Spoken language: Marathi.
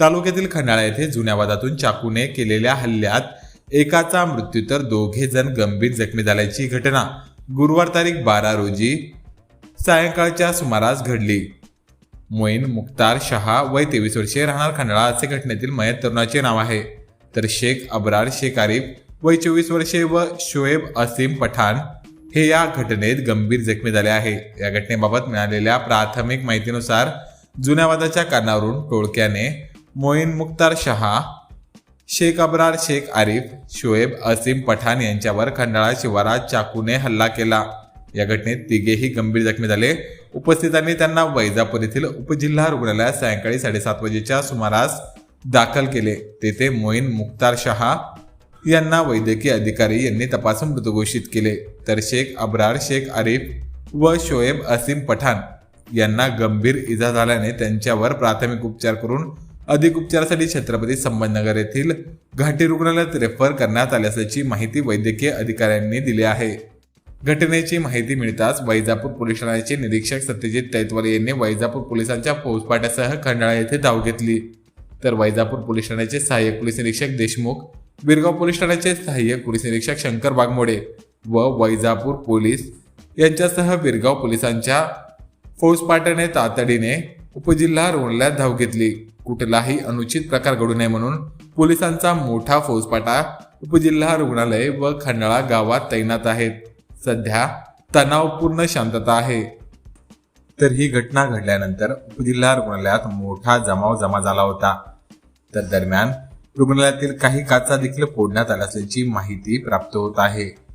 तालुक्यातील खंडाळा येथे जुन्या वादातून चाकूने केलेल्या हल्ल्यात एकाचा मृत्यू तर दोघे जण गंभीर जखमी झाल्याची घटना. गुरुवार तारीख बारा रोजी सायंकाळच्या सुमारास घडली. मोईन मुख्तार शहा वय तेवीस वर्षे राहणार खंडाळा असे घटनेतील मयत तरुणाचे नाव आहे. तर शेख अब्रार शेख आरिफ वय चोवीस वर्षे व शोएब असीम पठाण हे या घटनेत गंभीर जखमी झाले आहे. या घटनेबाबत मिळालेल्या प्राथमिक माहितीनुसार जुन्या वादाच्या कारणावरून टोळक्याने मोईन मुख्तार शहा शेख अब्रार शेख आरिफ शोएब असीम पठाण यांच्यावर खंडाळा शिवारात चाकूने हल्ला केला. या घटनेत तिघेही गंभीर जखमी झाले. उपस्थितांनी त्यांना वैजापूर येथील उपजिल्हा रुग्णालयात सायंकाळी साडेसात वाजेच्या सुमारास दाखल केले. तेथे मोईन मुख्तार शहा यांना वैद्यकीय अधिकारी यांनी तपासून मृत घोषित केले. तर शेख अब्रार शेख आरिफ व शोएब असीम पठाण यांना गंभीर इजा झाल्याने त्यांच्यावर प्राथमिक उपचार करून अधिक उपचारासाठी छत्रपती संभाजीनगर येथील घाटी रुग्णालयात रेफर करण्यात आल्याची माहिती वैद्यकीय अधिकाऱ्यांनी दिली आहे. घटनेची माहिती मिळताच वैजापूर पोलीस ठाण्याचे निरीक्षक सत्यजित तैतवाले यांनी वैजापूर पोलिसांच्या फौजफाट्यासह खंडाळा येथे धाव घेतली. तर वैजापूर पोलीस ठाण्याचे सहाय्यक पोलीस निरीक्षक देशमुख बिरगाव पोलीस ठाण्याचे सहाय्यक पोलीस निरीक्षक शंकर बागमोडे व वैजापूर पोलीस यांच्यासह बिरगाव पोलिसांच्या फौजपाट्याने तातडीने उपजिल्हा रुग्णालयात धाव घेतली. कुठलाही अनुचित प्रकार घडू नये म्हणून पोलिसांचा मोठा फौजपाटा उपजिल्हा रुग्णालय व खंडाळा गावात तैनात आहेत. सध्या तणावपूर्ण शांतता आहे. तर ही घटना घडल्यानंतर उपजिल्हा रुग्णालयात मोठा जमाव जमा झाला होता. तर दरम्यान रुग्णालयातील काही काचा देखील फोडण्यात आल्याची माहिती प्राप्त होत आहे.